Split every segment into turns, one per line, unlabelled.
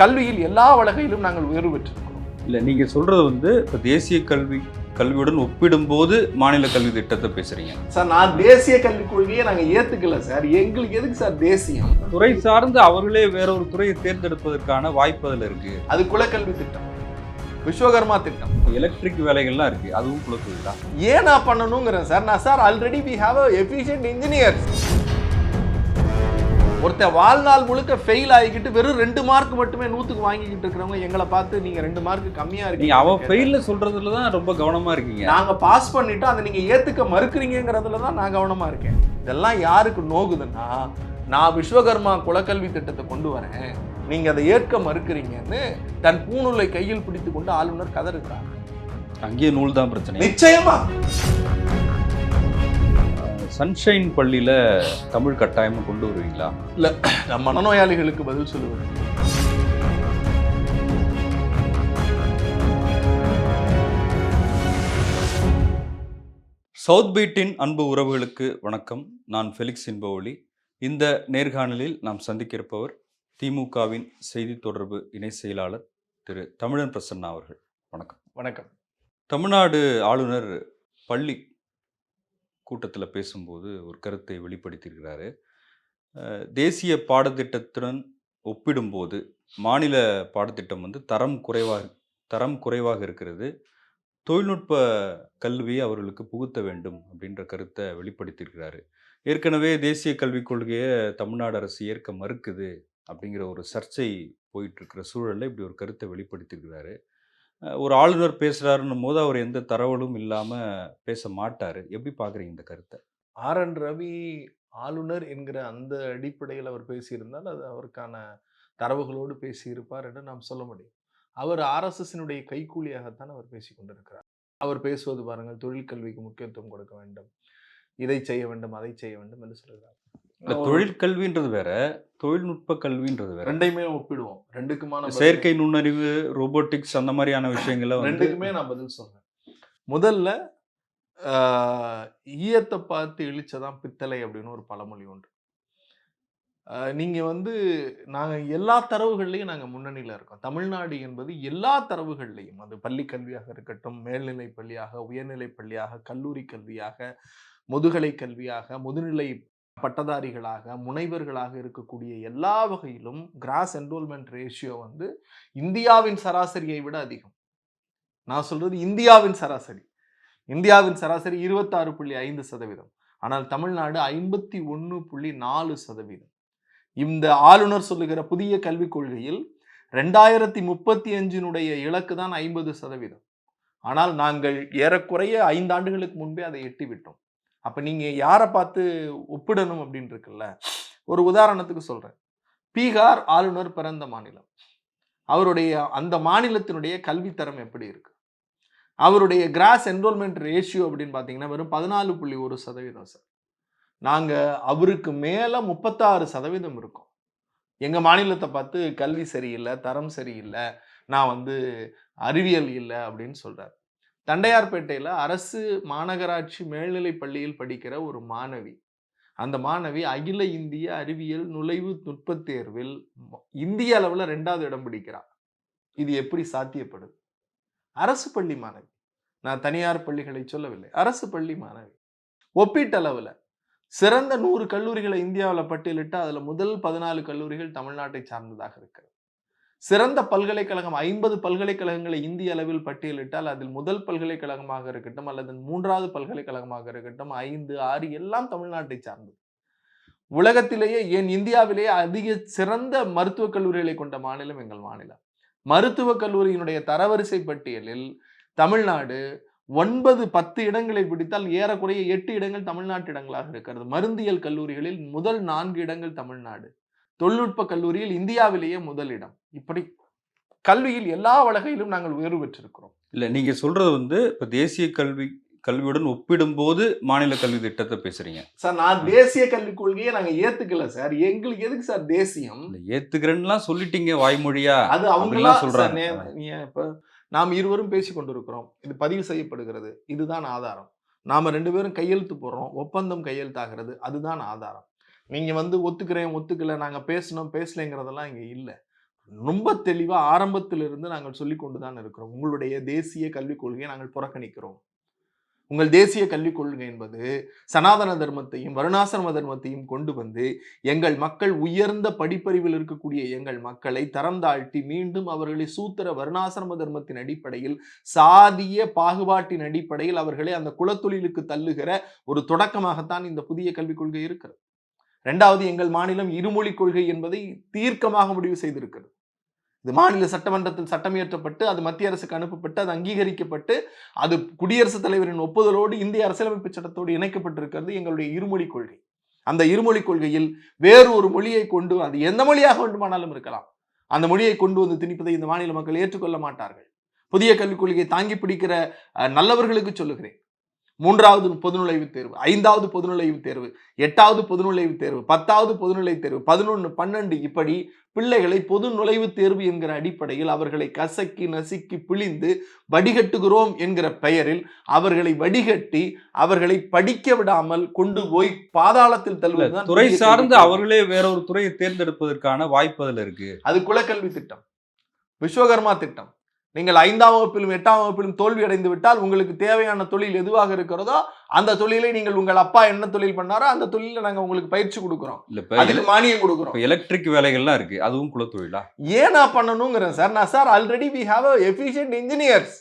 கல்வியில் எல்லா வகையிலும் நாங்கள் உயர்வு பெற்றிருக்கிறோம்.
இல்லை நீங்கள் சொல்கிறது வந்து இப்போ தேசிய கல்வி கல்வியுடன் ஒப்பிடும்போது மாநில கல்வி திட்டத்தை பேசுகிறீங்க
சார் நான் தேசிய கல்விக் கொள்கையை நாங்க ஏத்துக்கல சார். எங்களுக்கு எதுக்கு சார் தேசியம்?
துறை சார்ந்து அவர்களே வேற ஒரு துறையை தேர்ந்தெடுப்பதற்கான வாய்ப்பு அதில் இருக்கு.
அது குலக்கல்வி திட்டம் விஸ்வகர்மா திட்டம்.
எலக்ட்ரிக் வேலைகள்லாம் இருக்கு அதுவும் குலத்தொழில் தான்
ஏன் நான் பண்ணணுங்கிறேன் சார். நான் sir already we have efficient engineer ஒருத்தன் வாழ்நாள் முழுக்க ஃபெயில் ஆகிக்கிட்டு வெறும் ரெண்டு மார்க் மட்டுமே நூத்துக்கு வாங்கிக்கிட்டு இருக்கிறவங்க எங்களை பார்த்து நீங்க ரெண்டு மார்க் கம்மியா
நீங்க
இருக்கீங்க
அவன் ஃபெயில்னு சொல்றதுல தான் ரொம்ப கவனமா இருக்கீங்க.
நாங்க பாஸ் பண்ணிட்டு அதை நீங்க ஏத்துக்க மறுக்கிறீங்கிறதுல தான் நான் கவனமா இருக்கேன். இதெல்லாம் யாருக்கு நோகுதுன்னா நான் விஸ்வகர்மா குலக்கல்வி திட்டத்தை கொண்டு வரேன். நீங்க அதை ஏற்க மறுக்கிறீங்கன்னு தன் பூணுலை கையில் பிடித்து கொண்டு ஆளுநர் கதறுகிறார்
அங்கேயே நூல் தான் பிரச்சனை.
நிச்சயமா.
சன்ஷைன் பள்ளியில தமிழ் கட்டாயமா கொண்டு வருவீங்களா?
நான் மனநோயாளிகளுக்கு பதில் சொல்லுவேன்.
சவுத் பீட்டின் அன்பு உறவுகளுக்கு வணக்கம். நான் ஃபெலிக்ஸ் இன்பவொலி இந்த நேர்காணலில் நாம் சந்திக்க இருப்பவர் திமுகவின் செய்தி தொடர்பு இணை செயலாளர் திரு தமிழன் பிரசன்னா அவர்கள். வணக்கம்.
வணக்கம்.
தமிழ்நாடு ஆளுநர் பள்ளி கூட்டத்தில் பேசும்போது ஒரு கருத்தை வெளிப்படுத்தியிருக்கிறாரு. தேசிய பாடத்திட்டத்துடன் ஒப்பிடும்போது மாநில பாடத்திட்டம் வந்து தரம் குறைவாக தரம் குறைவாக இருக்கிறது. தொழில்நுட்ப கல்வியை அவர்களுக்கு புகுத்த வேண்டும் அப்படின்ற கருத்தை வெளிப்படுத்தியிருக்கிறாரு. ஏற்கனவே தேசிய கல்விக் கொள்கையை தமிழ்நாடு அரசு ஏற்க மறுக்குது அப்படிங்கிற ஒரு சர்ச்சை போயிட்டு இருக்கிற சூழலில் இப்படி ஒரு கருத்தை வெளிப்படுத்தியிருக்கிறாரு. ஒரு ஆளுநர் பேசுகிறாருன்னும் போது அவர் எந்த தரவலும் இல்லாமல் பேச மாட்டார். எப்படி பார்க்குறீங்க இந்த கருத்தை?
ஆர். என். ரவி ஆளுநர் என்கிற அந்த அடிப்படையில் அவர் பேசியிருந்தால் அது அவருக்கான தரவுகளோடு பேசியிருப்பார் என்று நாம் சொல்ல முடியும். அவர் ஆர்எஸ்எஸ்னுடைய கைக்கூலியாகத்தான் அவர் பேசி கொண்டிருக்கிறார். அவர் பேசுவது பாருங்கள் தொழில் கல்விக்கு முக்கியத்துவம் கொடுக்க வேண்டும். இதை செய்ய வேண்டும் அதை செய்ய வேண்டும் என்று சொல்கிறார்.
தொழில் கல்வின்றது வேற தொழில்நுட்ப கல்வின்றது வேற.
ரெண்டையுமே ஒப்பிடுவோம். ரெண்டுக்குமான
செயற்கை நுண்ணறிவு ரோபோட்டிக்ஸ் அந்த மாதிரியான விஷயங்களை
ரெண்டுக்குமே நான் பதில் சொல்றேன். முதல்ல ஈயத்தை பார்த்து இழிச்சதான் பித்தளை அப்படின்னு ஒரு பழமொழி உண்டு. ஆஹ், நீங்க வந்து நாங்க எல்லா தரவுகள்லையும் நாங்க முன்னணியில இருக்கோம். தமிழ்நாடு என்பது எல்லா தரவுகள்லையும் அது பள்ளி கல்வியாக இருக்கட்டும் மேல்நிலை பள்ளியாக உயர்நிலை பள்ளியாக கல்லூரி கல்வியாக முதுகலை கல்வியாக முதுநிலை பட்டதாரிகளாக முனைவர்களாக இருக்கக்கூடிய எல்லா வகையிலும் கிராஸ் என்ரோல்மெண்ட் ரேஷியோ வந்து இந்தியாவின் சராசரியை விட அதிகம். நான் சொல்றது இந்தியாவின் சராசரி. இந்தியாவின் சராசரி இருபத்தாறு புள்ளி ஐந்து சதவீதம். ஆனால் தமிழ்நாடு ஐம்பத்தி ஒன்று புள்ளி நாலு சதவீதம். இந்த ஆளுநர் சொல்லுகிற புதிய கல்விக் கொள்கையில் ரெண்டாயிரத்தி முப்பத்தி அஞ்சினுடைய இலக்கு தான் ஐம்பது சதவீதம். ஆனால் நாங்கள் ஏறக்குறைய ஐந்து ஆண்டுகளுக்கு முன்பே அதை எட்டிவிட்டோம். அப்போ நீங்கள் யாரை பார்த்து ஒப்பிடணும் அப்படின்னு இருக்குல்ல ஒரு உதாரணத்துக்கு சொல்கிறேன் பீகார் ஆளுநர் பிறந்த மாநிலம். அவருடைய அந்த மாநிலத்தினுடைய கல்வித்தரம் எப்படி இருக்கு? அவருடைய கிராஸ் என்ரோல்மெண்ட் ரேஷியோ அப்படின்னு பார்த்தீங்கன்னா வெறும் பதினாலு புள்ளி ஒரு சதவீதம் சார் நாங்கள் அவருக்கு மேலே முப்பத்தாறு சதவீதம் இருக்கோம். எங்கள் மாநிலத்தை பார்த்து கல்வி சரியில்லை தரம் சரியில்லை நான் வந்து அறிவியல் இல்லை அப்படின்னு சொல்கிறார் தண்டையார்பேட்டையில் அரசு மாநகராட்சி மேல்நிலைப் பள்ளியில் படிக்கிற ஒரு மாணவி. அந்த மாணவி அகில இந்திய அறிவியல் நுழைவு நுட்பத் தேர்வில் இந்திய அளவில் ரெண்டாவது இடம் பிடிக்கிறார் இது எப்படி சாத்தியப்படுது? அரசு பள்ளி மாணவி. நான் தனியார் பள்ளிகளை சொல்லவில்லை. அரசு பள்ளி மாணவி. ஒப்பீட்டளவில் சிறந்த நூறு கல்லூரிகளை இந்தியாவில் பட்டியலிட்டு அதில் முதல் பதினாலு கல்லூரிகள் தமிழ்நாட்டை சார்ந்ததாக இருக்கிறது. சிறந்த பல்கலைக்கழகம் ஐம்பது பல்கலைக்கழகங்களை இந்திய அளவில் பட்டியலிட்டால் அதில் முதல் பல்கலைக்கழகமாக இருக்கட்டும் அல்லது மூன்றாவது பல்கலைக்கழகமாக இருக்கட்டும் ஐந்து ஆறு எல்லாம் தமிழ்நாட்டை சார்ந்தது. உலகத்திலேயே ஏன் இந்தியாவிலேயே அதிக சிறந்த மருத்துவக் கல்லூரிகளை கொண்ட மாநிலம் எங்கள் மாநிலம். மருத்துவக் கல்லூரியினுடைய தரவரிசை பட்டியலில் தமிழ்நாடு ஒன்பது பத்து இடங்களை பிடித்தால் ஏறக்குறைய எட்டு இடங்கள் தமிழ்நாட்டு இடங்களாக இருக்கிறது. மருந்தியல் கல்லூரிகளில் முதல் நான்கு இடங்கள் தமிழ்நாடு. தொழில்நுட்ப கல்லூரியில் இந்தியாவிலேயே முதல் இடம். இப்படி கல்வியில் எல்லா வகையிலும் நாங்கள் உயர்வு பெற்றிருக்கிறோம்.
இல்ல நீங்க சொல்றது வந்து இப்ப தேசிய கல்வி கல்வியுடன் ஒப்பிடும்போது மாநில கல்வி திட்டத்தை பேசுறீங்க.
சார் நான் தேசிய கல்விக் கொள்கையை நாங்க ஏத்துக்கல சார். எங்களுக்கு எதுக்கு சார் தேசியம்?
இந்த ஏத்துக்கிறேன்னுலாம் சொல்லிட்டீங்க வாய்மொழியா.
அது அவங்களாம்
சொல்றாங்க.
இப்ப நாம் இருவரும் பேசி கொண்டிருக்கிறோம். இது பதிவு செய்யப்படுகிறது. இதுதான் ஆதாரம். நாம ரெண்டு பேரும் கையெழுத்து போடுறோம். ஒப்பந்தம் கையெழுத்தாகிறது. அதுதான் ஆதாரம். நீங்கள் வந்து ஒத்துக்கிறேன் ஒத்துக்கல நாங்கள் பேசணும் பேசலைங்கிறதெல்லாம் இங்கே இல்லை. ரொம்ப தெளிவாக ஆரம்பத்திலிருந்து நாங்கள் சொல்லி கொண்டு தான் இருக்கிறோம். உங்களுடைய தேசிய கல்விக் கொள்கையை நாங்கள் புறக்கணிக்கிறோம். உங்கள் தேசிய கல்விக் கொள்கை என்பது சனாதன தர்மத்தையும் வருணாசிரம தர்மத்தையும் கொண்டு வந்து எங்கள் மக்கள் உயர்ந்த படிப்பறிவில் இருக்கக்கூடிய எங்கள் மக்களை தரம் தாழ்த்தி மீண்டும் அவர்களை சூத்திர வருணாசிரம தர்மத்தின் அடிப்படையில் சாதிய பாகுபாட்டின் அடிப்படையில் அவர்களை அந்த குலத்தொழிலுக்கு தள்ளுகிற ஒரு தொடக்கமாகத்தான் இந்த புதிய கல்விக் கொள்கை இருக்கிறது. ரெண்டாவது எங்கள் மாநிலம் இருமொழி கொள்கை என்பதை தீர்க்கமாக முடிவு செய்திருக்கிறது. இது மாநில சட்டமன்றத்தில் சட்டம் இயற்றப்பட்டு அது மத்திய அரசுக்கு அனுப்பப்பட்டு அது அங்கீகரிக்கப்பட்டு அது குடியரசுத் தலைவரின் ஒப்புதலோடு இந்திய அரசியலமைப்பு சட்டத்தோடு இணைக்கப்பட்டிருக்கிறது எங்களுடைய இருமொழி கொள்கை. அந்த இருமொழி கொள்கையில் வேறு ஒரு மொழியை கொண்டு அது எந்த மொழியாக வேண்டுமானாலும் இருக்கலாம். அந்த மொழியை கொண்டு வந்து திணிப்பதை இந்த மாநில மக்கள் ஏற்றுக்கொள்ள மாட்டார்கள். புதிய கல்விக் கொள்கையை தாங்கி பிடிக்கிற நல்லவர்களுக்கு சொல்லுகிறேன். மூன்றாவது பொதுநுழைவுத் தேர்வு ஐந்தாவது பொதுநுழைவுத் தேர்வு எட்டாவது பொதுநுழைவுத் தேர்வு பத்தாவது பொதுநுழைவுத் தேர்வு பதினொன்று பன்னெண்டு இப்படி பிள்ளைகளை பொது நுழைவுத் தேர்வு என்கிற அடிப்படையில் அவர்களை கசக்கி நசுக்கி பிழிந்து வடிகட்டுகிறோம் என்கிற பெயரில் அவர்களை வடிகட்டி அவர்களை படிக்க விடாமல் கொண்டு போய் பாதாளத்தில்
இல்ல,
தள்ளுவதுதான்
துறை சார்ந்து. அவர்களே வேற ஒரு துறையை தேர்ந்தெடுப்பதற்கான வாய்ப்பு அதுல இருக்கு
அது குலக்கல்வி திட்டம் விஸ்வகர்மா திட்டம் நீங்கள் ஐந்தாம் வகுப்பிலும் எட்டாம் வகுப்பிலும் தோல்வி அடைந்து விட்டால் உங்களுக்கு தேவையான தொழில் எதுவாக இருக்கிறதோ அந்த தொழிலை நீங்கள் உங்கள் அப்பா என்ன தொழில் பண்ணாரோ அந்த தொழில நாங்க உங்களுக்கு பயிற்சி கொடுக்குறோம்.
இல்ல
அதுக்கு மானியம் கொடுக்குறோம்.
எலக்ட்ரிக் வேலைகள்லாம் இருக்கு. அதுவும் குலத்தொழிலா
ஏன் நான் பண்ணணுங்கிறேன் சார். நான் sir already we have efficient engineers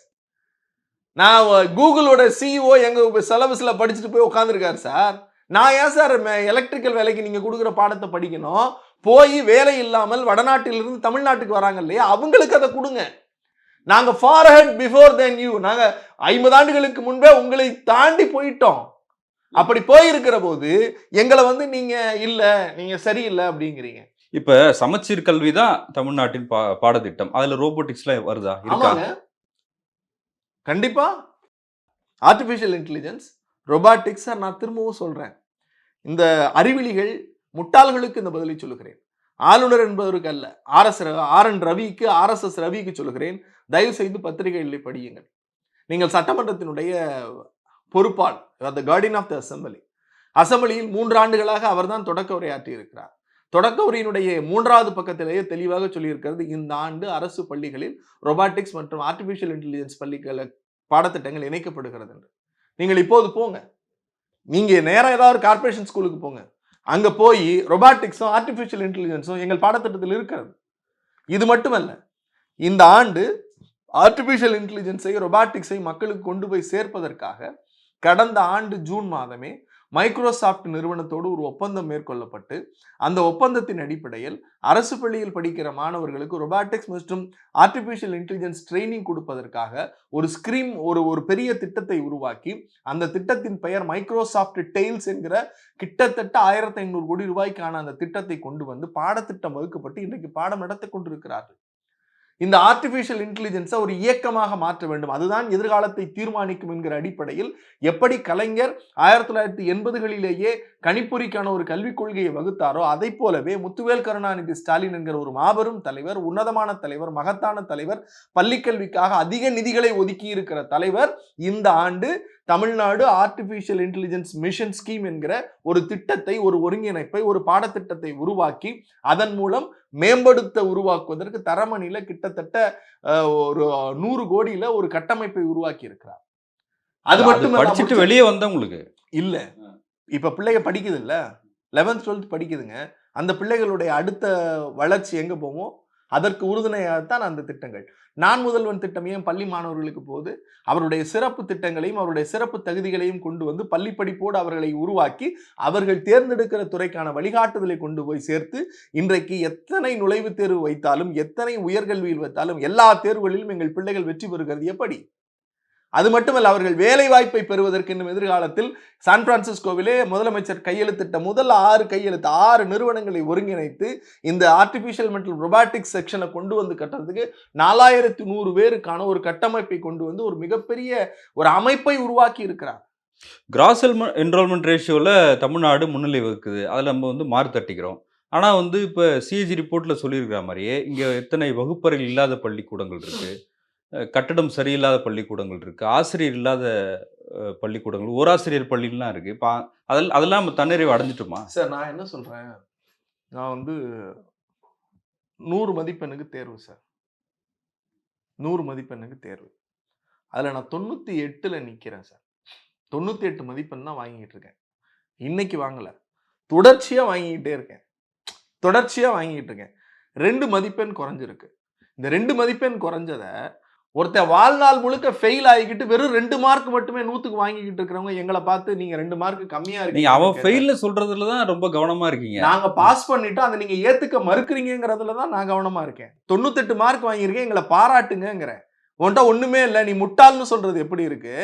நான் கூகுளோட சிஇஓ எங்க சிலபஸ்ல படிச்சுட்டு போய் உட்காந்துருக்காரு சார். நான் ஏன் சார் எலக்ட்ரிக்கல் வேலைக்கு நீங்க கொடுக்குற பாடத்தை படிக்கணும்? போய் வேலை இல்லாமல் வடநாட்டிலிருந்து தமிழ்நாட்டுக்கு வராங்க இல்லையா? அவங்களுக்கு அதை கொடுங்க. நாங்க far head before than you நாங்க ஐம்பது ஆண்டுகளுக்கு முன்பே உங்களை தாண்டி போயிட்டோம். அப்படி போயிருக்கிற போது எங்களை வந்து நீங்க இல்ல நீங்க சரியில்லை அப்படிங்கிறீங்க.
இப்ப சமச்சீர் கல்வி தான் தமிழ்நாட்டின் பா பாடத்திட்டம். அதுல ரோபோட்டிக்ஸ்லாம் வருதா? இருக்கா?
ஆமாங்க. கண்டிப்பா. ஆர்டிஃபிஷியல் இன்டெலிஜென்ஸ் ரொபாட்டிக்ஸ் நான் திரும்பவும் சொல்றேன். இந்த அறிவிலிகள் முட்டாள்களுக்கு இந்த பதிலை சொல்லுகிறேன். ஆளுநர் என்பதற்கு அல்ல ஆர் எஸ் ஆர் என் ரவிக்கு ஆர் எஸ் எஸ் ரவிக்கு சொல்லுகிறேன். தயவு செய்து பத்திரிகைகளை படியுங்கள். நீங்கள் சட்டமன்றத்தினுடைய பொறுப்பால் த கார்டின் ஆஃப் த அசம்பிளி அசம்பிளியில் மூன்று ஆண்டுகளாக அவர்தான் தொடக்க உரையாற்றி இருக்கிறார். தொடக்க உரையினுடைய மூன்றாவது பக்கத்திலேயே தெளிவாக சொல்லியிருக்கிறது இந்த ஆண்டு அரசு பள்ளிகளில் ரொபாட்டிக்ஸ் மற்றும் ஆர்டிஃபிஷியல் இன்டெலிஜென்ஸ் பள்ளிகளை பாடத்திட்டங்கள் இணைக்கப்படுகிறது என்று. நீங்கள் இப்போது போங்க. நீங்கள் நேராக ஏதாவது ஒரு கார்ப்பரேஷன் ஸ்கூலுக்கு போங்க. அங்கே போய் ரொபாட்டிக்ஸும் ஆர்டிஃபிஷியல் இன்டெலிஜென்ஸும் எங்கள் பாடத்திட்டத்தில் இருக்கிறது. இது மட்டுமல்ல இந்த ஆண்டு ஆர்டிஃபிஷியல் இன்டெலிஜென்ஸை ரொபாட்டிக்ஸை மக்களுக்கு கொண்டு போய் சேர்ப்பதற்காக கடந்த ஆண்டு ஜூன் மாதமே மைக்ரோசாஃப்ட் நிறுவனத்தோடு ஒரு ஒப்பந்தம் மேற்கொள்ளப்பட்டு அந்த ஒப்பந்தத்தின் அடிப்படையில் அரசு பள்ளியில் படிக்கிற மாணவர்களுக்கு ரொபாட்டிக்ஸ் மற்றும் ஆர்டிஃபிஷியல் இன்டெலிஜென்ஸ் ட்ரைனிங் கொடுப்பதற்காக ஒரு ஸ்கிரீம் ஒரு ஒரு பெரிய திட்டத்தை உருவாக்கி அந்த திட்டத்தின் பெயர் மைக்ரோசாஃப்ட் டெய்ல்ஸ் என்கிற கிட்டத்தட்ட ஆயிரத்தி ஐநூறு கோடி ரூபாய்க்கான அந்த திட்டத்தை கொண்டு வந்து பாடத்திட்டம் வகுக்கப்பட்டு இன்றைக்கு பாடம் நடத்தி கொண்டிருக்கிறார்கள். இந்த ஆர்டிஃபிஷியல் இன்டெலிஜென்ஸை ஒரு இயக்கமாக மாற்ற வேண்டும். அதுதான் எதிர்காலத்தை தீர்மானிக்கும் என்கிற அடிப்படையில் எப்படி கலைஞர் ஆயிரத்தி தொள்ளாயிரத்தி எண்பதுகளிலேயே கணிப்பொறிக்கான ஒரு கல்விக் கொள்கையை வகுத்தாரோ அதை போலவே முத்துவேல் கருணாநிதி ஸ்டாலின் என்கிற ஒரு மாபெரும் தலைவர் உன்னதமான தலைவர் மகத்தான தலைவர் பள்ளிக்கல்விக்காக அதிக நிதிகளை ஒதுக்கி இருக்கிற தலைவர் இந்த ஆண்டு Tamil Nadu artificial intelligence mission scheme என்கிற ஒரு திட்டத்தை ஒரு ஒருங்கிணைப்பை ஒரு பாடத்திட்டத்தை உருவாக்கி அதன் மூலம் மேம்படுத்த உருவாக்குவதற்கு தரமணியில கிட்டத்தட்ட ஒரு நூறு கோடியில ஒரு கட்டமைப்பை உருவாக்கி இருக்கிறார். அது
அது
மட்டும்
படிச்சுட்டு வெளியே வந்தவங்களுக்கு
இல்ல. இப்ப பிள்ளைங்க படிக்குது இல்ல லெவன்த் டுவெல்த் படிக்குதுங்க. அந்த பிள்ளைகளுடைய அடுத்த வளர்ச்சி எங்க போவோம் அதற்கு உறுதுணையாகத்தான் அந்த திட்டங்கள். நான் முதல்வன் திட்டம் ஏன் பள்ளி மாணவர்களுக்கு போது அவருடைய சிறப்பு திட்டங்களையும் அவருடைய சிறப்பு தகுதிகளையும் கொண்டு வந்து பள்ளி படிப்போடு அவர்களை உருவாக்கி அவர்கள் தேர்ந்தெடுக்கிற துறைக்கான வழிகாட்டுதலை கொண்டு போய் சேர்த்து இன்றைக்கு எத்தனை நுழைவுத் தேர்வு வைத்தாலும் எத்தனை உயர்கல்வியில் வைத்தாலும் எல்லா தேர்வுகளிலும் எங்கள் பிள்ளைகள் வெற்றி பெறுகிறது. எப்படி? அது மட்டுமல்ல அவர்கள் வேலை வாய்ப்பை பெறுவதற்கு இன்னும் எதிர்காலத்தில் சான் பிரான்சிஸ்கோவிலே முதலமைச்சர் கையெழுத்திட்ட முதல் ஆறு கையெழுத்து ஆறு நிறுவனங்களை ஒருங்கிணைத்து இந்த ஆர்டிஃபிஷியல் மற்றும் ரொபாட்டிக்ஸ் செக்ஷனை கொண்டு வந்து கட்டுறதுக்கு நாலாயிரத்தி நூறு பேருக்கான ஒரு கட்டமைப்பை கொண்டு வந்து ஒரு மிகப்பெரிய ஒரு அமைப்பை உருவாக்கி இருக்கிறார்.
கிராஸ் என்ரோல்மெண்ட் ரேஷியோவில் தமிழ்நாடு முன்னிலை வகுக்குது. அதில் நம்ம வந்து மாறு தட்டிக்கிறோம். ஆனால் வந்து இப்போ சிஜி ரிப்போர்ட்டில் சொல்லியிருக்கிற மாதிரியே இங்கே எத்தனை வகுப்பறைகள் இல்லாத பள்ளிக்கூடங்கள் இருக்குது கட்டடம் சரியில்லாத பள்ளிக்கூடங்கள் இருக்குது ஆசிரியர் இல்லாத பள்ளிக்கூடங்கள் ஓராசிரியர் பள்ளிலாம் இருக்குது இப்போ அதில் அதெல்லாம் நம்ம தன்னிறைவு அடைஞ்சிட்டுமா?
சார் நான் என்ன சொல்கிறேன் நான் வந்து நூறு மதிப்பெண்ணுக்கு தேர்வு சார். நூறு மதிப்பெண்ணுக்கு தேர்வு. அதில் நான் தொண்ணூற்றி எட்டில் நிற்கிறேன் சார். தொண்ணூற்றி எட்டு மதிப்பெண் தான் வாங்கிட்டு இருக்கேன். இன்னைக்கு வாங்கலை. தொடர்ச்சியாக வாங்கிக்கிட்டே இருக்கேன். தொடர்ச்சியாக வாங்கிட்டு இருக்கேன். ரெண்டு மதிப்பெண் குறைஞ்சிருக்கு. இந்த ரெண்டு மதிப்பெண் குறைஞ்சதை ஒருத்தன் வாழ்நாள் முழுக்க ஃபெயில் ஆகிக்கிட்டு வெறும் ரெண்டு மார்க் மட்டுமே நூற்றுக்கு வாங்கிக்கிட்டு இருக்கிறவங்க எங்களை பார்த்து நீங்கள் ரெண்டு மார்க் கம்மியாக
நீங்க
இருக்கு
அவன் ஃபெயில்ல சொல்றதுல தான் ரொம்ப கவனமா இருக்கீங்க.
நாங்க பாஸ் பண்ணிட்டு அதை நீங்க ஏத்துக்க மறுக்கிறீங்கிறதுல தான் நான் கவனமா இருக்கேன். தொண்ணூத்தெட்டு மார்க் வாங்கியிருக்கேன் எங்களை பாராட்டுங்கிறேன் உன்கிட்ட ஒண்ணுமே இல்லை நீ முட்டாள்னு சொல்றது எப்படி இருக்கு?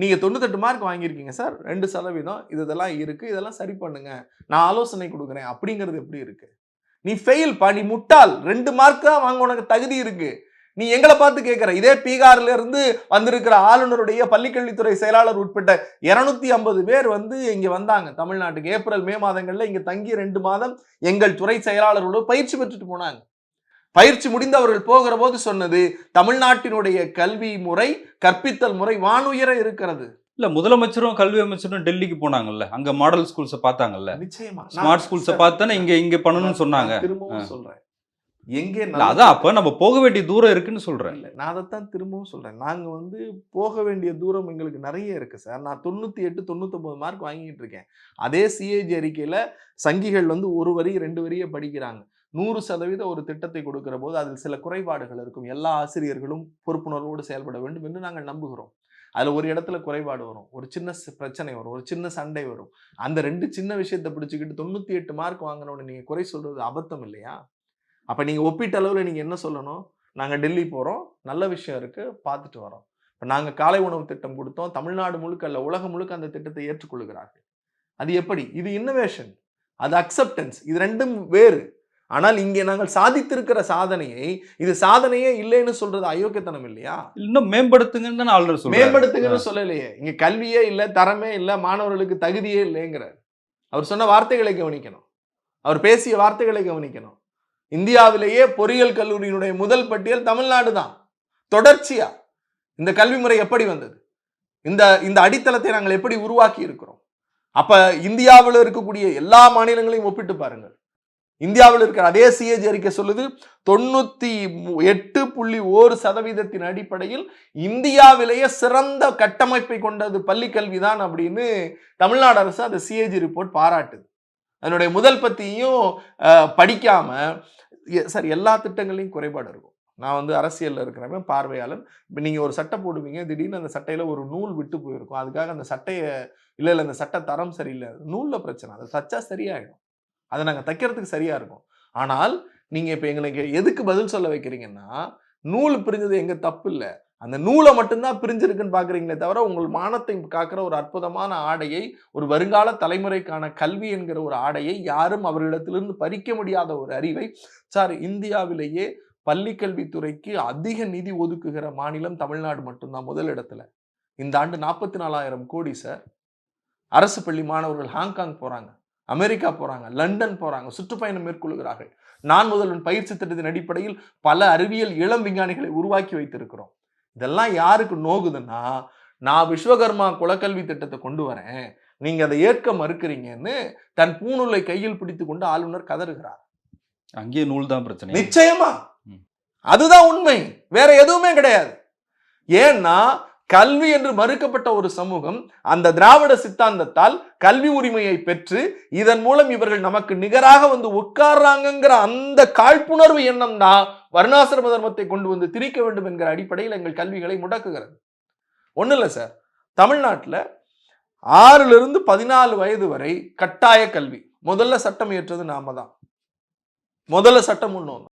நீங்க தொண்ணூத்தெட்டு மார்க் வாங்கியிருக்கீங்க சார் ரெண்டு சதவீதம். இது இதெல்லாம் இருக்கு இதெல்லாம் சரி பண்ணுங்க. நான் ஆலோசனை கொடுக்குறேன். அப்படிங்கிறது எப்படி இருக்கு? நீ ஃபெயில் பா நீ முட்டாள். ரெண்டு மார்க் தான் வாங்க உனக்கு தகுதி இருக்கு. நீ எங்களை பார்த்து கேட்குற. இதே பீகார்ல இருந்து வந்திருக்கிற ஆளுநருடைய பள்ளிக்கல்வித்துறை செயலாளர் உட்பட்ட இருநூத்தி ஐம்பது பேர் வந்து இங்க வந்தாங்க. தமிழ்நாட்டுக்கு ஏப்ரல் மே மாதங்கள்ல இங்க தங்கி ரெண்டு மாதம் எங்கள் துறை செயலாளரோடு பயிற்சி பெற்றுட்டு போனாங்க. பயிற்சி முடிந்து அவர்கள் போகிற போது சொன்னது தமிழ்நாட்டினுடைய கல்வி முறை கற்பித்தல் முறை வானுயர இருக்கிறது.
இல்ல முதலமைச்சரும் கல்வி அமைச்சரும் டெல்லிக்கு போனாங்கல்ல. அங்க மாடல் ஸ்கூல்ஸ பார்த்தாங்கல்ல.
நிச்சயமா.
ஸ்மார்ட் ஸ்கூல்ஸ பார்த்தானே இங்க இங்க பண்ணணும்னு சொன்னாங்க.
திரும்பவும் சொல்றேன். எங்கே
அதான் அப்ப நம்ம போக வேண்டிய தூரம் இருக்குன்னு சொல்றேன்.
இல்ல நான் அதைத்தான் திரும்பவும் சொல்றேன். நாங்க வந்து போக வேண்டிய தூரம் எங்களுக்கு நிறைய இருக்கு சார். நான் தொண்ணூத்தி எட்டு தொண்ணூத்தொன்பது மார்க் வாங்கிட்டு இருக்கேன். அதே சிஏஜி அறிக்கையில சங்கிகள் வந்து ஒரு வரி ரெண்டு வரியை படிக்கிறாங்க. நூறு சதவீத ஒரு திட்டத்தை கொடுக்கிற போது அதில் சில குறைபாடுகள் இருக்கும். எல்லா ஆசிரியர்களும் பொறுப்புணர்வோடு செயல்பட வேண்டும் என்று நாங்கள் நம்புகிறோம். அதில் ஒரு இடத்துல குறைபாடு வரும். ஒரு சின்ன பிரச்சனை வரும். ஒரு சின்ன சண்டை வரும். அந்த ரெண்டு சின்ன விஷயத்தை பிடிச்சிக்கிட்டு தொண்ணூற்றி எட்டு மார்க் வாங்கினோன்னு நீங்கள் குறை சொல்றது அபத்தம் இல்லையா? அப்போ நீங்கள் ஒப்பீட்டு அளவில் நீங்கள் என்ன சொல்லணும்? நாங்கள் டெல்லி போகிறோம் நல்ல விஷயம் இருக்குது பார்த்துட்டு வரோம். இப்போ நாங்கள் காலை உணவு திட்டம் கொடுத்தோம். தமிழ்நாடு முழுக்க அல்ல உலகம் முழுக்க அந்த திட்டத்தை ஏற்றுக்கொள்கிறார்கள். அது எப்படி? இது இன்னோவேஷன் அது அக்செப்டன்ஸ் இது ரெண்டும் வேறு. ஆனால் இங்கே நாங்கள் சாதித்திருக்கிற சாதனையை இது சாதனையே இல்லைன்னு சொல்றது அயோக்கியத்தனம் இல்லையா?
இன்னும் மேம்படுத்துங்கன்னு தானே ஆளுநர் சொல்றாரு.
மேம்படுத்துங்கன்னு சொல்லலையே. இங்க கல்வியே இல்லை தரமே இல்லை மாணவர்களுக்கு தகுதியே இல்லைங்கிறார். அவர் சொன்ன வார்த்தைகளை கவனிக்கணும். அவர் பேசிய வார்த்தைகளை கவனிக்கணும். இந்தியாவிலேயே பொறியியல் கல்லூரியினுடைய முதல் பட்டியல் தமிழ்நாடு தான். தொடர்ச்சியா. இந்த கல்வி முறை எப்படி வந்தது? இந்த இந்த அடித்தளத்தை நாங்கள் எப்படி உருவாக்கி இருக்கிறோம்? அப்ப இந்தியாவில் இருக்கக்கூடிய எல்லா மாநிலங்களையும் ஒப்பிட்டு பாருங்கள். இந்தியாவில் இருக்கிற அதே சிஏஜி அறிக்கை சொல்லுது தொண்ணூத்தி மு- எட்டு புள்ளி ஒரு சதவீதத்தின் அடிப்படையில் இந்தியாவிலேயே சிறந்த கட்டமைப்பை கொண்டது பள்ளி கல்விதான் அப்படின்னு தமிழ்நாடு அரசு அந்த சிஏஜி ரிப்போர்ட் பாராட்டுது. அதனுடைய முதல் பற்றியும் படிக்காமல் எ- சார் எல்லா திட்டங்களையும் குறைபாடு இருக்கும். நான் வந்து அரசியலில் இருக்கிறவன் பார்வையாளன். இப்போ நீங்கள் ஒரு சட்டை போடுவீங்க திடீர்னு அந்த சட்டையில் ஒரு நூல் விட்டு போயிருக்கும். அதுக்காக அந்த சட்டையை இல்லை இல்லை அந்த சட்டை தரம் சரியில்லை. நூலில் பிரச்சனை. அதை தச்சா சரியாயிடும். அதை நாங்கள் தைக்கிறதுக்கு சரியாக இருக்கும். ஆனால் நீங்கள் இப்போ எங்களுக்கு எதுக்கு பதில் சொல்ல வைக்கிறீங்கன்னா நூல் பிரிஞ்சது எங்கே தப்பு இல்லை. அந்த நூலை மட்டும்தான் பிரிஞ்சிருக்குன்னு பார்க்குறீங்களே தவிர உங்கள் மானத்தை காக்கிற ஒரு அற்புதமான ஆடையை ஒரு வருங்கால தலைமுறைக்கான கல்வி என்கிற ஒரு ஆடையை யாரும் அவர்களிடத்திலிருந்து பறிக்க முடியாத ஒரு அறிவை சார் இந்தியாவிலேயே பள்ளி கல்வித்துறைக்கு அதிக நிதி ஒதுக்குகிற மாநிலம் தமிழ்நாடு மட்டும்தான் முதல் இடத்துல. இந்த ஆண்டு நாற்பத்தி நாலாயிரம் கோடி சார். அரசு பள்ளி மாணவர்கள் ஹாங்காங் போகிறாங்க அமெரிக்கா போகிறாங்க லண்டன் போகிறாங்க சுற்றுப்பயணம் மேற்கொள்கிறார்கள். நான் முதல்வன் பயிற்சி திட்டத்தின் அடிப்படையில் பல அறிவியல் இளம் விஞ்ஞானிகளை உருவாக்கி வைத்திருக்கிறோம். இதெல்லாம் யாருக்கு நோகுதுன்னா நான் விஸ்வகர்மா குலக்கல்வி திட்டத்தை கொண்டு வரேன் நீங்க அதை ஏற்க மறுக்கிறீங்கன்னு தன் பூணூலை கையில் பிடித்து கொண்டு ஆளுநர் கதறுகிறார்.
அங்கேயே நூல் தான் பிரச்சனை.
நிச்சயமா. அதுதான் உண்மை. வேற எதுவுமே கிடையாது. ஏன்னா கல்வி என்று மறுக்கப்பட்ட ஒரு சமூகம் அந்த திராவிட சித்தாந்தத்தால் கல்வி உரிமையை பெற்று இதன் மூலம் இவர்கள் நமக்கு நிகராக வந்து உட்கார்றாங்கங்கிற அந்த காழ்ப்புணர்வு எண்ணம் தான் வர்ணாசிரம தர்மத்தை கொண்டு வந்து திரிக்க வேண்டும் என்கிற அடிப்படையில் எங்கள் கல்விகளை முடக்குகிறது. ஒன்றும் இல்லை சார். தமிழ்நாட்டில் ஆறிலிருந்து பதினாலு வயது வரை கட்டாய கல்வி. முதல்ல சட்டம் இயற்றது நாம தான். முதல்ல சட்டம் ஒன்று வந்தோம்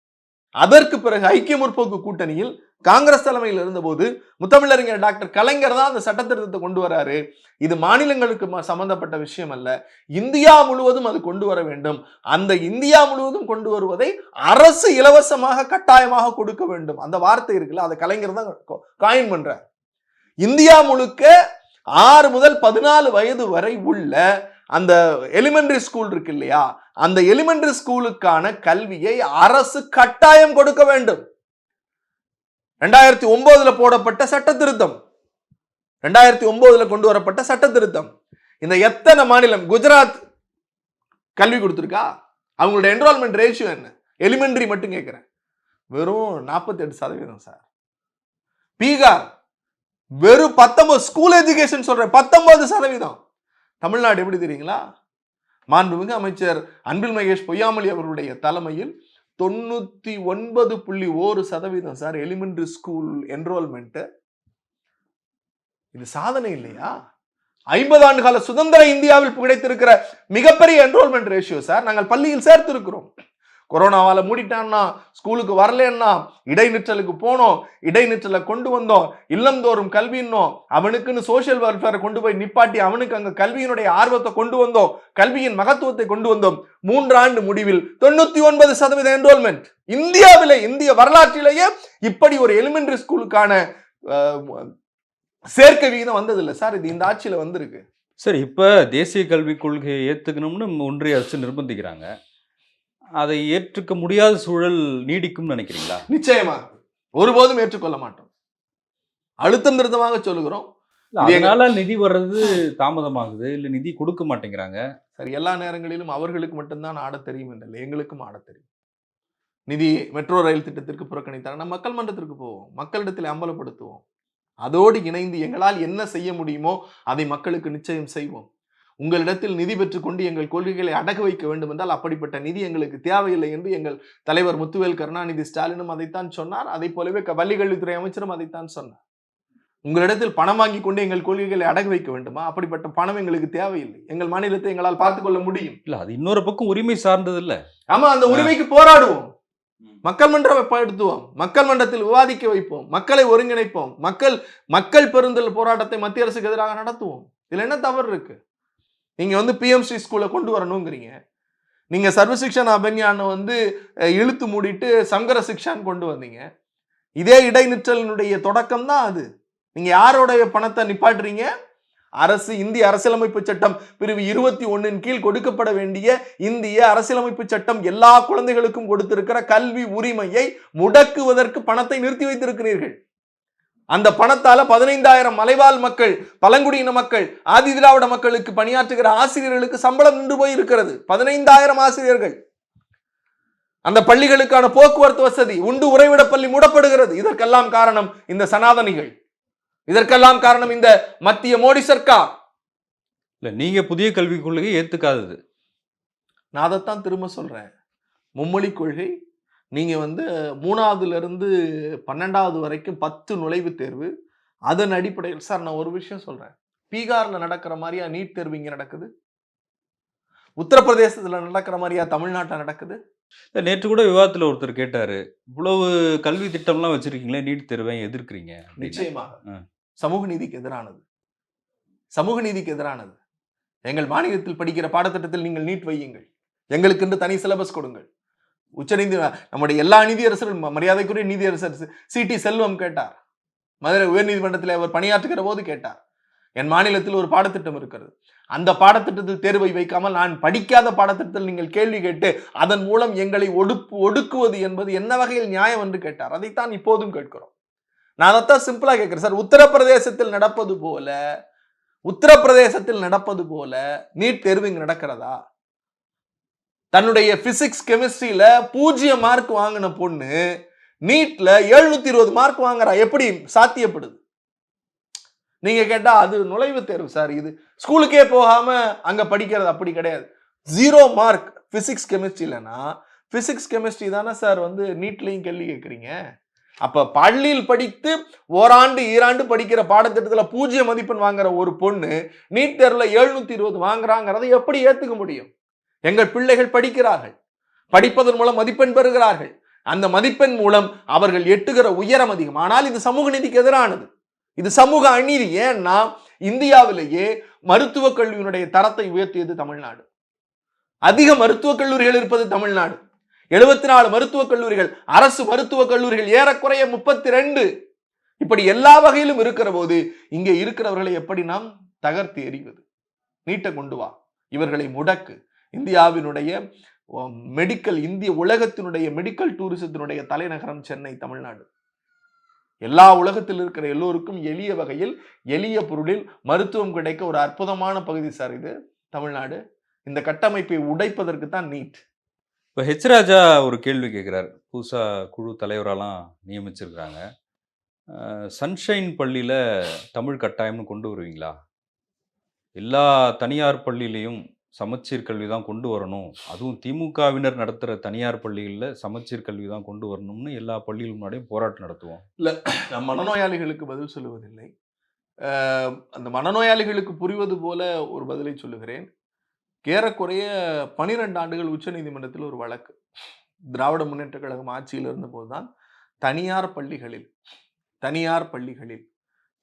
அதற்கு பிறகு ஐக்கிய முற்போக்கு கூட்டணியில் காங்கிரஸ் தலைமையில் இருந்தபோது முத்தமிழறிஞர் டாக்டர் கலைஞர் தான் அந்த சட்டத்திருத்தத்தை கொண்டு வராரு. இது மாநிலங்களுக்கு சம்பந்தப்பட்ட விஷயம் அல்ல. இந்தியா முழுவதும் அது கொண்டு வர வேண்டும். அந்த இந்தியா முழுவதும் கொண்டு வருவதை அரசு இலவசமாக கட்டாயமாக கொடுக்க வேண்டும். அந்த வார்த்தை இருக்குல்ல அதை கலைஞர் தான் காயின் பண்றார். இந்தியா முழுக்க ஆறு முதல் பதினாலு வயது வரை உள்ள அந்த எலிமெண்டரி ஸ்கூல் இருக்கு இல்லையா? அந்த எலிமெண்டரி ஸ்கூலுக்கான கல்வியை அரசு கட்டாயம் கொடுக்க வேண்டும். ரெண்டாயிரத்தி ஒன்பதுல போடப்பட்ட சட்ட திருத்தம் ரெண்டாயிரத்தி ஒன்பதுல கொண்டு வரப்பட்ட சட்ட திருத்தம் இந்த எத்தனை மாநிலம் குஜராத் கல்வி கொடுத்துருக்கா? அவங்களோட என்ரோல்மெண்ட் ரேஷியோ என்ன? எலிமெண்ட்ரி மட்டும் கேட்குறேன் வெறும் நாற்பத்தெட்டு சதவீதம் சார் பீகார் வெறும் பத்தொன்பது ஸ்கூல் எஜுகேஷன் சொல்றேன். பத்தொன்பது சதவீதம். தமிழ்நாடு எப்படி தெரியுங்களா? மாண்புமிகு அமைச்சர் அன்பில் மகேஷ் பொய்யாமொழி அவர்களுடைய தலைமையில் தொண்ணூத்தி ஒன்பது புள்ளி ஒரு சதவீதம் சார் எலிமெண்டரி ஸ்கூல் என்ரோல்மெண்ட் இது சாதனை இல்லையா? ஐம்பது ஆண்டு கால சுதந்திர இந்தியாவில் கிடைத்திருக்கிற மிகப்பெரிய என்ரோல்மெண்ட் ரேஷியோ சார். நாங்கள் பள்ளியில் சேர்த்திருக்கிறோம். கொரோனாவால் மூடிட்டான்னா ஸ்கூலுக்கு வரலன்னா இடைநிற்றலுக்கு போனோம் இடைநிற்றலை கொண்டு வந்தோம் இல்லந்தோறும் கல்வின்னோம் அவனுக்குன்னு சோஷியல் வெல்ஃபேரை கொண்டு போய் நிப்பாட்டி அவனுக்கு அங்கே கல்வியினுடைய ஆர்வத்தை கொண்டு வந்தோம் கல்வியின் மகத்துவத்தை கொண்டு வந்தோம். மூன்றாண்டு முடிவில் தொண்ணூத்தி ஒன்பது சதவீத என்ரோல்மெண்ட் இந்தியாவிலே இந்திய வரலாற்றிலேயே இப்படி ஒரு எலிமெண்டரி ஸ்கூலுக்கான சேர்க்கை விகிதம் வந்ததில்லை. சார் இது இந்த ஆட்சியில் வந்திருக்கு.
சரி இப்போ தேசிய கல்விக் கொள்கையை ஏற்றுக்கணும்னு ஒன்றிய அரசு நிர்பந்திக்கிறாங்க. அதை ஏற்றுக்க முடியாத சூழல் நீடிக்கும்னு நினைக்கிறீங்களா?
நிச்சயமா. ஒருபோதும் ஏற்றுக்கொள்ள மாட்டோம். அழுத்தம் திருத்தமாக சொல்லுகிறோம்.
இல்ல, அதனால நிதி வர்றது தாமதமாகுது இல்ல நிதி கொடுக்க மாட்டேங்கிறாங்க.
சரி எல்லா நேரங்களிலும் அவர்களுக்கு மட்டும்தான் ஆடத் தெரியும் என்றில்லை எங்களுக்கும் ஆடத் தெரியும். நிதி மெட்ரோ ரயில் திட்டத்திற்கு புறக்கணித்தாங்க நம்ம மக்கள் மன்றத்திற்கு போவோம். மக்களிடத்தில் அம்பலப்படுத்துவோம். அதோடு இணைந்து எங்களால் என்ன செய்ய முடியுமோ அதை மக்களுக்கு நிச்சயம் செய்வோம். உங்களிடத்தில் நிதி பெற்றுக்கொண்டு எங்கள் கொள்கைகளை அடகு வைக்க வேண்டும் என்றால் அப்படிப்பட்ட நிதி எங்களுக்கு தேவையில்லை என்று எங்கள் தலைவர் முத்துவேல் கருணாநிதி ஸ்டாலினும் அதைத்தான் சொன்னார். அதை போலவே க- பள்ளிக்கல்வித்துறை அமைச்சரும் அதைத்தான் சொன்னார். உங்களிடத்தில் பணம் வாங்கி கொண்டு எங்கள் கொள்கைகளை அடகு வைக்க வேண்டுமா? அப்படிப்பட்ட பணம் எங்களுக்கு தேவையில்லை. எங்கள் மாநிலத்தை எங்களால் பார்த்துக் கொள்ள முடியும்.
இல்ல அது இன்னொரு பக்கம் உரிமை சார்ந்தது இல்ல
ஆமா அந்த உரிமைக்கு போராடுவோம். மக்கள் மன்றம் ஏற்படுத்துவோம். மக்கள் மன்றத்தில் விவாதிக்க வைப்போம். மக்களை ஒருங்கிணைப்போம். மக்கள் மக்கள் பெருந்தல் போராட்டத்தை மத்திய அரசுக்கு எதிராக நடத்துவோம். இதுல என்ன தவறு இருக்கு? நீங்கள் வந்து பிஎம்சி ஸ்கூலில் கொண்டு வரணுங்கிறீங்க. நீங்கள் சர்வ சிக்ஷன் வந்து இழுத்து மூடிட்டு சங்கர சிக்ஷான் கொண்டு வந்தீங்க. இதே இடைநிற்றலினுடைய தொடக்கம் தான் அது. நீங்கள் யாரோடைய பணத்தை நிப்பாட்டுறீங்க? அரசு இந்திய அரசியலமைப்பு சட்டம் பிரிவு இருபத்தி ஒன்றின் கீழ் கொடுக்கப்பட வேண்டிய இந்திய அரசியலமைப்பு சட்டம் எல்லா குழந்தைகளுக்கும் கொடுத்திருக்கிற கல்வி உரிமையை முடக்குவதற்கு பணத்தை நிறுத்தி வைத்திருக்கிறீர்கள். அந்த பணத்தால பதினைந்தாயிரம் மலைவாழ் மக்கள் பழங்குடியின மக்கள் ஆதி திராவிட மக்களுக்கு பணியாற்றுகிற ஆசிரியர்களுக்கு சம்பளம் நின்று போய் இருக்கிறது பதினைந்தாயிரம் ஆசிரியர்கள். அந்த பள்ளிகளுக்கான போக்குவரத்து வசதி உண்டு உறைவிட பள்ளி மூடப்படுகிறது. இதற்கெல்லாம் காரணம் இந்த சனாதனிகள். இதற்கெல்லாம் காரணம் இந்த மத்திய மோடி சர்க்கார்.
இல்ல நீங்க புதிய கல்விக் கொள்கையை ஏத்துக்காதது.
நான் அதைத்தான் திரும்ப சொல்றேன். மும்மொழி கொள்கை நீங்க வந்து மூணாவதுல இருந்து பன்னெண்டாவது வரைக்கும் பத்து நுழைவுத் தேர்வு. அதன் அடிப்படையில் சார் நான் ஒரு விஷயம் சொல்றேன். பீகார்ல நடக்கிற மாதிரியா நீட் தேர்வு இங்க நடக்குது? உத்தரப்பிரதேசத்துல நடக்கிற மாதிரியா தமிழ்நாட்டில் நடக்குது?
நேற்று கூட விவாதத்துல ஒருத்தர் கேட்டாரு இவ்வளவு கல்வி திட்டம்லாம் வச்சிருக்கீங்களே நீட் தேர்வை எதிர்க்கிறீங்க.
நிச்சயமாக. சமூக நீதிக்கு எதிரானது. சமூக நீதிக்கு எதிரானது. எங்கள் மாநிலத்தில் படிக்கிற பாடத்திட்டத்தில் நீங்கள் நீட் வையுங்கள். எங்களுக்கென்று தனி சிலபஸ் கொடுங்கள். உச்சநீதி நம்முடைய எல்லா நீதியரசரும் ம- மரியாதைக்குரிய நீதியரசர் சி டி செல்வம் கேட்டார். மதுரை உயர்நீதிமன்றத்தில் அவர் பணியாற்றுகிற போது கேட்டார். என் மாநிலத்தில் ஒரு பாடத்திட்டம் இருக்கிறது. அந்த பாடத்திட்டத்தில் தேர்வை வைக்காமல் நான் படிக்காத பாடத்திட்டத்தில் நீங்கள் கேள்வி கேட்டு அதன் மூலம் எங்களை ஒடுப்பு ஒடுக்குவது என்பது என்ன வகையில் நியாயம் என்று கேட்டார். அதைத்தான் இப்போதும் கேட்கிறோம். நான் அதைத்தான் சிம்பிளாக கேட்கிறேன். சார் உத்தரப்பிரதேசத்தில் நடப்பது போல உத்தரப்பிரதேசத்தில் நடப்பது போல நீட் தேர்வு இங்கே நடக்கிறதா? தன்னுடைய பிசிக்ஸ் கெமிஸ்ட்ரியில பூஜ்ஜியம் மார்க் வாங்கின பொண்ணு நீட்ல எழுநூத்தி இருபது மார்க் வாங்குறா. எப்படி? சாத்தியப்படுது. நீங்க கேட்டா அது நுழைவு தேர்வு சார் இது ஸ்கூலுக்கே போகாம அங்க படிக்கிறது அப்படி கிடையாது. ஜீரோ மார்க் பிசிக்ஸ் கெமிஸ்ட்ரியிலனா பிசிக்ஸ் கெமிஸ்ட்ரி தானே சார் வந்து நீட்லையும் கேள்வி கேட்குறீங்க. அப்ப பள்ளியில் படித்து ஓராண்டு ஈராண்டு படிக்கிற பாடத்திட்டத்தில் பூஜ்ஜிய மதிப்பெண் வாங்குற ஒரு பொண்ணு நீட் தேர்வில் எழுநூத்தி இருபது வாங்குறாங்கிறத எப்படி ஏத்துக்க முடியும்? எங்கள் பிள்ளைகள் படிக்கிறார்கள். படிப்பதன் மூலம் மதிப்பெண் பெறுகிறார்கள். அந்த மதிப்பெண் மூலம் அவர்கள் எட்டுகிற உயரம் அதிகம். ஆனால் இது சமூக நீதிக்கு எதிரானது. இது சமூக அநீதி. ஏன்னா இந்தியாவிலேயே மருத்துவக் கல்வியினுடைய தரத்தை உயர்த்தியது தமிழ்நாடு. அதிக மருத்துவக் கல்லூரிகள் இருப்பது தமிழ்நாடு. எழுபத்தி நாலு மருத்துவக் கல்லூரிகள் அரசு மருத்துவக் கல்லூரிகள் ஏறக்குறைய முப்பத்தி ரெண்டு இப்படி எல்லா வகையிலும் இருக்கிற போது இங்கே இருக்கிறவர்களை எப்படி நாம் தகர்த்து எறிவது? நீட்டை கொண்டு வா. இவர்களை முடக்கு. இந்தியாவினுடைய மெடிக்கல் இந்திய உலகத்தினுடைய மெடிக்கல் டூரிசத்தினுடைய தலைநகரம் சென்னை தமிழ்நாடு. எல்லா உலகத்தில் இருக்கிற எல்லோருக்கும் எளிய வகையில் எளிய பொருளில் மருத்துவம் கிடைக்க ஒரு அற்புதமான பகுதி சார் இது தமிழ்நாடு. இந்த கட்டமைப்பை உடைப்பதற்கு தான் நீட்.
இப்போ ஹெச் ராஜா ஒரு கேள்வி கேட்குறாரு புதுசாக குழு தலைவரெல்லாம் நியமிச்சிருக்கிறாங்க சன்ஷைன் பள்ளியில் தமிழ் கட்டாயம்னு கொண்டு வருவீங்களா? எல்லா தனியார் பள்ளியிலையும் சமச்சீர் கல்வி தான் கொண்டு வரணும். அதுவும் திமுகவினர் நடத்துகிற தனியார் பள்ளிகளில் சமச்சீர் கல்வி தான் கொண்டு வரணும்னு எல்லா பள்ளிகள் முன்னாடியும் போராட்டம் நடத்துவோம்.
நான் மனநோயாளிகளுக்கு பதில் சொல்லுவதில்லை. அந்த மனநோயாளிகளுக்கு புரிவது போல ஒரு பதிலை சொல்லுகிறேன். ஏறக்குறைய பனிரெண்டு ஆண்டுகள் உச்சநீதிமன்றத்தில் ஒரு வழக்கு. திராவிட முன்னேற்ற கழகம் ஆட்சியில் இருந்தபோது தான் தனியார் பள்ளிகளில் தனியார் பள்ளிகளில்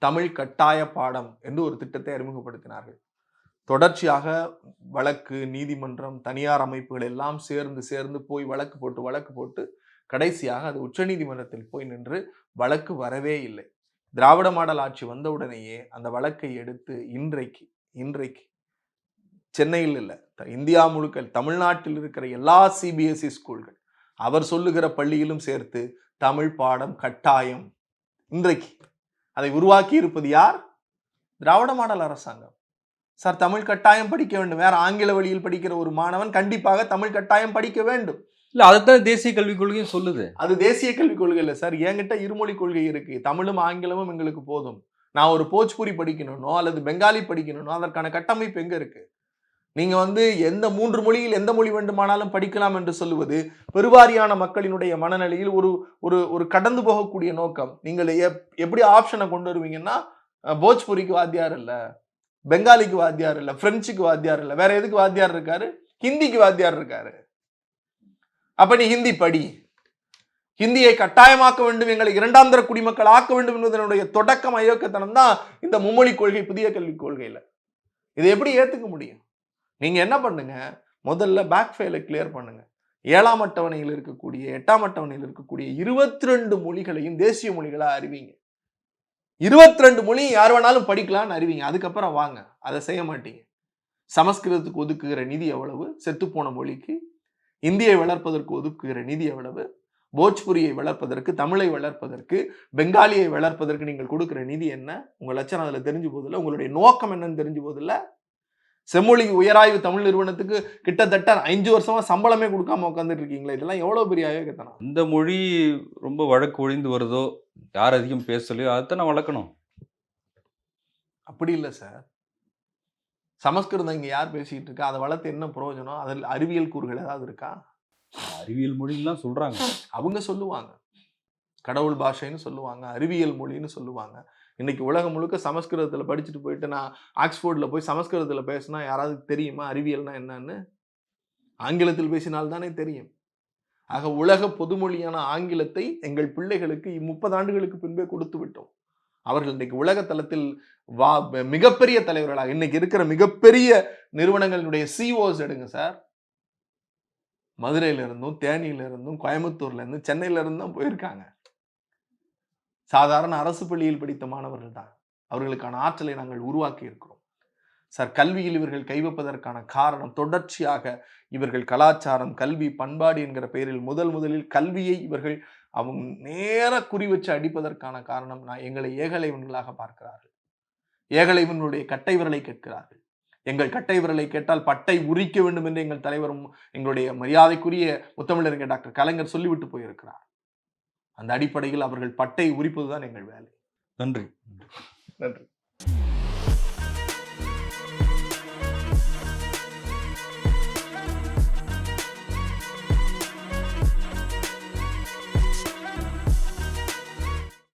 தமிழ் கட்டாய பாடம் என்று ஒரு திட்டத்தை அறிமுகப்படுத்தினார்கள். தொடர்ச்சியாக வழக்கு நீதிமன்றம் தனியார் அமைப்புகள் எல்லாம் சேர்ந்து சேர்ந்து போய் வழக்கு போட்டு வழக்கு போட்டு கடைசியாக அது உச்சநீதிமன்றத்தில் போய் நின்று வழக்கு வரவே இல்லை. திராவிட மாடல் ஆட்சி வந்தவுடனேயே அந்த வழக்கை எடுத்து இன்றைக்கு இன்றைக்கு சென்னையில் இல்லை த- இந்தியா முழுக்க தமிழ்நாட்டில் இருக்கிற எல்லா சிபிஎஸ்இ ஸ்கூல்கள் அவர் சொல்லுகிற பள்ளியிலும் சேர்த்து தமிழ் பாடம் கட்டாயம் இன்றைக்கு. அதை உருவாக்கி இருப்பது யார்? திராவிட மாடல் அரசாங்கம். சார் தமிழ் கட்டாயம் படிக்க வேண்டும். வேற ஆங்கில வழியில் படிக்கிற ஒரு மாணவன் கண்டிப்பாக தமிழ் கட்டாயம் படிக்க வேண்டும்.
இல்லை அதைத்தான் தேசிய கல்விக் கொள்கையும் சொல்லுது.
அது தேசிய கல்விக் கொள்கை இல்லை சார். என்கிட்ட இருமொழி கொள்கை இருக்கு. தமிழும் ஆங்கிலமும் எங்களுக்கு போதும். நான் ஒரு போஜ்புரி படிக்கணும்னோ அல்லது பெங்காலி படிக்கணும்னோ அதற்கான கட்டமைப்பு எங்க இருக்கு? நீங்க வந்து எந்த மூன்று மொழியில் எந்த மொழி வேண்டுமானாலும் படிக்கலாம் என்று சொல்லுவது பெருவாரியான மக்களினுடைய மனநிலையில் ஒரு ஒரு ஒரு கடந்து போகக்கூடிய நோக்கம். நீங்கள் எப்- எப்படி ஆப்ஷனை கொண்டு வருவீங்கன்னா போஜ்புரிக்கு வாத்தியார் இல்ல. பெங்காலிக்கு வாத்தியார் இல்ல பிரெஞ்சுக்கு வாத்தியார் இல்ல வேற எதுக்கு வாத்தியார் இருக்காரு? ஹிந்திக்கு வாத்தியார் இருக்காரு. அப்ப நீ ஹிந்தி படி. ஹிந்தியை கட்டாயமாக்க வேண்டும் எங்களை இரண்டாம் தர குடிமக்கள் ஆக்க வேண்டும் என்பதனுடைய தொடக்கம் அயோக்கத்தனம் தான் இந்த மும்மொழி கொள்கை புதிய கல்விக் கொள்கையில. இதை எப்படி ஏத்துக்க முடியும்? நீங்க என்ன பண்ணுங்க? முதல்ல பேக் ஃபைலை கிளியர் பண்ணுங்க. ஏழாம் அட்டவணையில் இருக்கக்கூடிய எட்டாம் அட்டவணையில் இருக்கக்கூடிய இருபத்தி ரெண்டு மொழிகளையும் தேசிய மொழிகளா அறிவிங்க. இருபத்தி ரெண்டு மொழி யார் வேணாலும் படிக்கலாம்னு அறிவிங்க. அதுக்கப்புறம் வாங்க. அதை செய்ய மாட்டீங்க. சமஸ்கிருதத்துக்கு ஒதுக்குகிற நிதி எவ்வளவு? செத்துப்போன மொழிக்கு. இந்தியை வளர்ப்பதற்கு ஒதுக்குகிற நிதி எவ்வளவு? போஜ்புரியை வளர்ப்பதற்கு தமிழை வளர்ப்பதற்கு பெங்காலியை வளர்ப்பதற்கு நீங்கள் கொடுக்குற நிதி என்ன? உங்கள் லட்சணம் அதில் தெரிஞ்சு போதில்ல உங்களுடைய நோக்கம் என்னன்னு தெரிஞ்சு போதில்ல செம்மொழி உயராய்வு தமிழ் நிறுவனத்துக்கு கிட்டத்தட்ட அஞ்சு வருஷமா சம்பளமே கொடுக்காம உட்காந்துட்டு இருக்கீங்களா? இதெல்லாம் எவ்வளோ பெரிய அயோக்கியத்தனம்?
இந்த மொழி ரொம்ப வழக்கு ஒழிந்து வருதோ யார் அதிகம் பேசலையோ அதைத்தான் நான் வளர்க்கணும்.
அப்படி இல்லை சார். சமஸ்கிருதம் இங்க யார் பேசிட்டு இருக்கா? அதை வளர்த்து என்ன பிரயோஜனம்? அதில் அறிவியல் கூறுகள் ஏதாவது இருக்கா?
அறிவியல் மொழிலாம் சொல்றாங்க.
அவங்க சொல்லுவாங்க. கடவுள் பாஷைன்னு சொல்லுவாங்க அறிவியல் மொழின்னு சொல்லுவாங்க. இன்னைக்கு உலகம் முழுக்க சமஸ்கிருதத்துல படிச்சுட்டு போயிட்டு நான் ஆக்ஸ்போர்ட்ல போய் சமஸ்கிருதத்துல பேசினா யாராவது தெரியுமா? அறிவியல்னா என்னன்னு? ஆங்கிலத்தில் பேசினால்தானே தெரியும். ஆக உலக பொதுமொழியான ஆங்கிலத்தை எங்கள் பிள்ளைகளுக்கு முப்பது ஆண்டுகளுக்கு பின்பே கொடுத்து விட்டோம். அவர்கள் இன்னைக்கு உலக தளத்தில் வா மிகப்பெரிய தலைவர்களாக இன்னைக்கு இருக்கிற மிகப்பெரிய நிறுவனங்களுடைய சிஓஸ் எடுங்க சார். மதுரையில இருந்தும் தேனியில இருந்தும் கோயம்புத்தூர்ல இருந்து சென்னையில தான் போயிருக்காங்க. சாதாரண அரசு பள்ளியில் படித்த மாணவர்கள் தான். அவர்களுக்கான ஆற்றலை நாங்கள் உருவாக்கி இருக்கிறோம் சார் கல்வியில் இவர்கள் கைவப்பதற்கான காரணம் தொடர்ச்சியாக இவர்கள் கலாச்சாரம் கல்வி பண்பாடு என்கிற பெயரில் முதல் முதலில் கல்வியை இவர்கள் அவங்க நேர குறி வச்சு அடிப்பதற்கான காரணம் நான் எங்களை ஏகலைவன்களாக பார்க்கிறார்கள். ஏகலைவனுடைய கட்டை விரலை கேட்கிறார்கள். எங்கள் கட்டை விரலை கேட்டால் பட்டை உரிக்க வேண்டும் என்று எங்கள் தலைவரும் எங்களுடைய மரியாதைக்குரிய முத்தமிழறிஞர் டாக்டர் கலைஞர் சொல்லிவிட்டு போயிருக்கிறார். அந்த அடிப்படையில் அவர்கள் பட்டை உரிப்பதுதான் எங்கள் வேலை.
நன்றி.
நன்றி.